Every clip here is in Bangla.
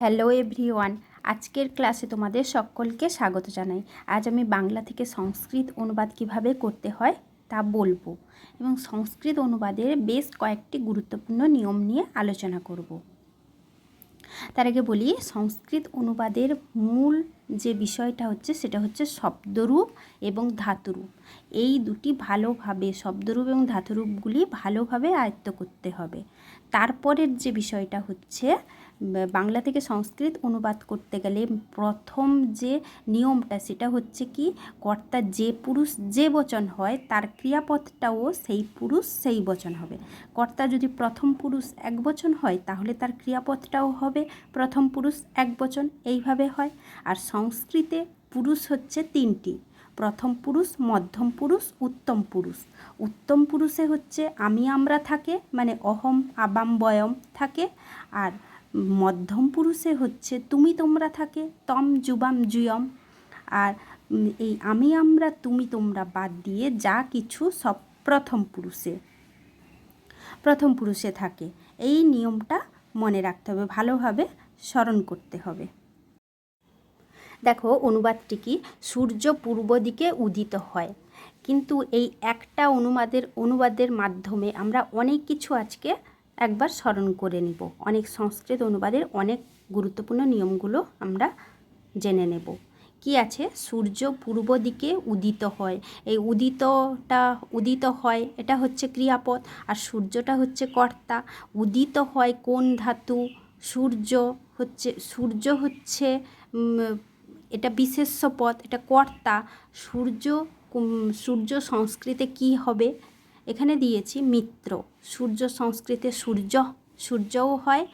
হ্যালো এভরিওয়ান আজকের ক্লাসে তোমাদের সকলকে স্বাগত জানাই। আজ আমি বাংলা থেকে সংস্কৃত অনুবাদ কীভাবে করতে হয় তা বলব এবং সংস্কৃত অনুবাদের বেশ কয়েকটি গুরুত্বপূর্ণ নিয়ম নিয়ে আলোচনা করব। তার আগে বলি, সংস্কৃত অনুবাদের মূল যে বিষয়টা হচ্ছে সেটা হচ্ছে শব্দরূপ এবং ধাতুরূপ। এই দুটি ভালোভাবে, শব্দরূপ এবং ধাতুরূপগুলি ভালোভাবে আয়ত্ত করতে হবে। তারপরের যে বিষয়টা হচ্ছে বাংলা থেকে সংস্কৃত অনুবাদ করতে গেলে প্রথম যে নিয়মটা সেটা হচ্ছে কি, কর্তা যে পুরুষ যে বচন হয় তার ক্রিয়াপদটাও সেই পুরুষ সেই বচন হবে। কর্তা যদি প্রথম পুরুষ এক বচন হয় তাহলে তার ক্রিয়াপদটাও হবে প্রথম পুরুষ এক বচন, এইভাবে হয়। আর সংস্কৃতে পুরুষ হচ্ছে তিনটি, প্রথম পুরুষ, মধ্যম পুরুষ, উত্তম পুরুষ। উত্তম পুরুষে হচ্ছে আমি আমরা থাকে মানে অহম আবাম বয়ম থাকে। আর মধ্যম পুরুষে হচ্ছে তুমি তোমরা থাকে, তম যুবাম জুয়ম আর এই আমি আমরা, তুমি তোমরা বাদ দিয়ে যা কিছু সব প্রথম পুরুষে প্রথম পুরুষে থাকে। এই নিয়মটা মনে রাখতে হবে, ভালোভাবে স্মরণ করতে হবে। দেখো, অনুবাদটি কি? সূর্য পূর্ব দিকে উদিত হয়। কিন্তু এই একটা অনুবাদের অনুবাদের মাধ্যমে আমরা অনেক কিছু আজকে একবার স্মরণ করে নিব। অনেক সংস্কৃত অনুবাদের অনেক গুরুত্বপূর্ণ নিয়মগুলো আমরা জেনে নেব। কি আছে? সূর্য পূর্ব দিকে উদিত হয়। এই উদিতটা উদিত হয়, এটা হচ্ছে ক্রিয়াপদ। আর সূর্যটা হচ্ছে কর্তা। উদিত হয় কোন ধাতু? সূর্য হচ্ছে সূর্য হচ্ছে এটা বিশেষ্য পদ, এটা কর্তা। সূর্য সূর্য সংস্কৃতে কি হবে? এখানে দিয়েছি মিত্র। সূর্য সংস্কৃতে সূর্য, সূর্যও হয়।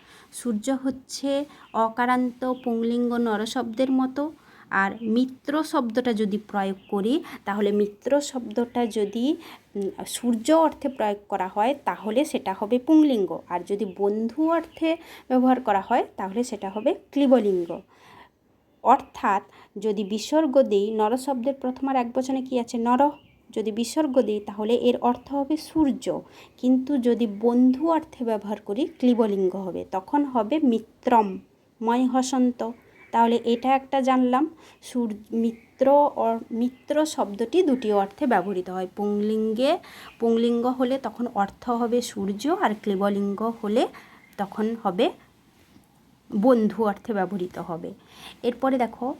সূর্য হচ্ছে অকারান্ত, পুংলিঙ্গ, নরশব্দের মতো। আর মিত্র শব্দটা যদি প্রয়োগ করি, তাহলে মিত্র শব্দটা যদি সূর্য অর্থে প্রয়োগ করা হয়, তাহলে সেটা হবে পুংলিঙ্গ। আর যদি বন্ধু অর্থে ব্যবহার করা হয়, তাহলে সেটা হবে ক্লিবলিঙ্গ। অর্থাৎ যদি বিসর্গ দিই নর শব্দের প্রথম আর এক বচনে কী আছে? নর। যদি বিসর্গ দিই, তাহলে এর অর্থ হবে সূর্য। কিন্তু যদি বন্ধু অর্থে ব্যবহার করি, ক্লিবলিঙ্গ হবে। তখন হবে মিত্রম। ময় হসন্ত। তাহলে এটা একটা জানলাম। সূর, মিত্র মিত্র শব্দটি দুটি অর্থে ব্যবহৃত হয়। পুংলিঙ্গে, পুংলিঙ্গ হলে তখন অর্থ হবে সূর্য আর ক্লিবলিঙ্গ হলে তখন হবে বন্ধু অর্থে ব্যবহৃত হবে। এরপরে দেখো,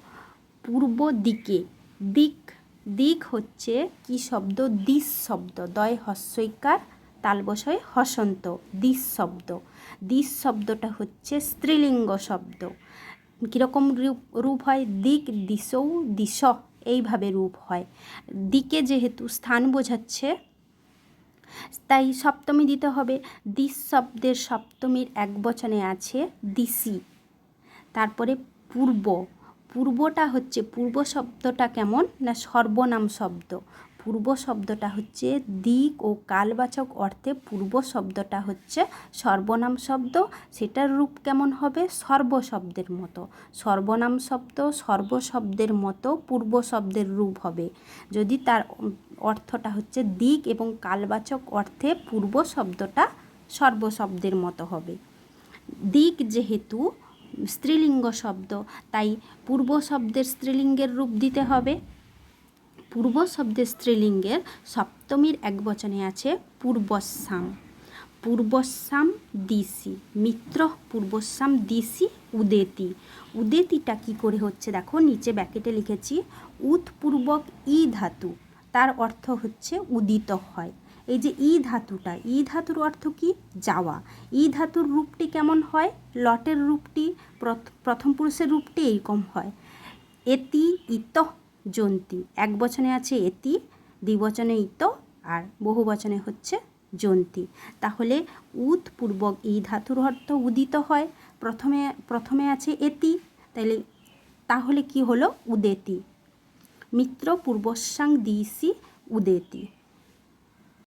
পূর্ব দিকে, দিক দিক হচ্ছে কি শব্দ? দিস শব্দ। দয় হস্যইকার তালবসয় হসন্ত। দিস শব্দ। দিস শব্দটা হচ্ছে স্ত্রীলিঙ্গ শব্দ। কীরকম রূপ রূপ হয়? দিক দিশৌ দিশ। এইভাবে রূপ হয়। দিকে যেহেতু স্থান বোঝাচ্ছে, তাই সপ্তমী দিতে হবে। দিস শব্দের সপ্তমীর এক বচনে আছে দিসি। তারপরে পূর্ব। পূর্বটা হচ্ছে পূর্ব শব্দটা কেমন না সর্বনাম শব্দ? পূর্ব শব্দটা হচ্ছে দিক ও কালবাচক অর্থে পূর্ব শব্দটা হচ্ছে সর্বনাম শব্দ। সেটার রূপ কেমন হবে? সর্ব শব্দের মতো। সর্বনাম শব্দ সর্ব শব্দের মতো পূর্ব শব্দের রূপ হবে। যদি তার অর্থটা হচ্ছে দিক এবং কালবাচক অর্থে পূর্ব শব্দটা সর্ব শব্দের মতো হবে। দিক যেহেতু স্ত্রীলিঙ্গ শব্দ, তাই পূর্ব শব্দের স্ত্রীলিঙ্গের রূপ দিতে হবে। পূর্ব শব্দের স্ত্রীলিঙ্গের সপ্তমীর এক বচনে আছে পূর্বশ্যাম পূর্বশ্যাম দিশি মিত্র পূর্বশ্যাম দিশি উদেতি। উদেতিটা কি করে হচ্ছে দেখো, নিচে ব্যাকেটে লিখেছি, উৎপূর্বক ই ধাতু, তার অর্থ হচ্ছে উদিত হয়। এই যে ই ধাতুটা, ই ধাতুর অর্থ কি? যাওয়া। ই ধাতুর রূপটি কেমন হয়? লটের রূপটি, প্রথ- প্রথম পুরুষের রূপটি এইরকম হয়। এতি ইত জন্তি। এক বচনে আছে এতি দ্বিবচনে ইত, আর বহু বচনে হচ্ছে জন্তি। তাহলে উৎ পূর্বক এই ধাতুর অর্থ উদিত হয়। প্রথমে প্রথমে আছে এতি তাহলে তাহলে কি হলো? উদেতি। মিত্র পূর্বস্যাং দিসি উদেতি।